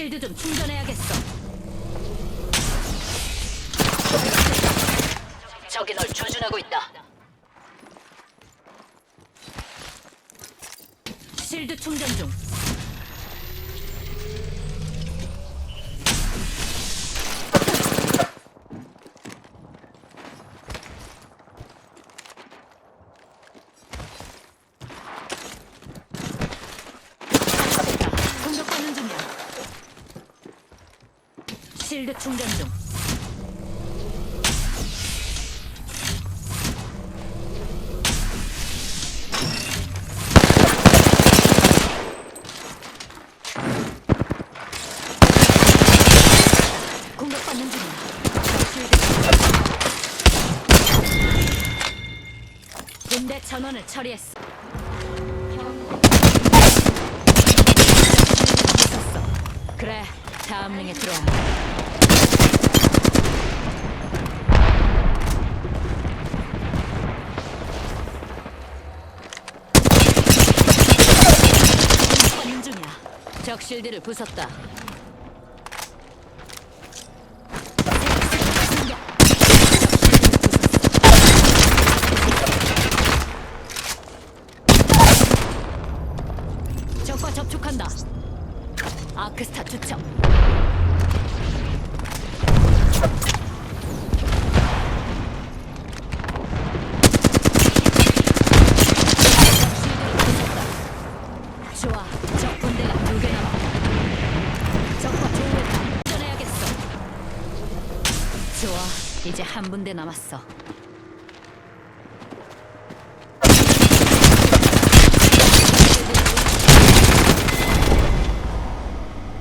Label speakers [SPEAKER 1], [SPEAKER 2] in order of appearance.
[SPEAKER 1] 실드 좀 충전해야겠어. 적이 널 조준하고 있다. 실드 충전 중. 됐다. 공격받는 중이야. 실드 충전 중. 공격받는 중이야. 실드. 군대 전원을 처리했어. 그래, 다음 링에 들어와. 공격받는 중이야. 적 실드를 부쉈다. 적과 접촉한다. 아크스타 투척. 이제 한 분대 남았어.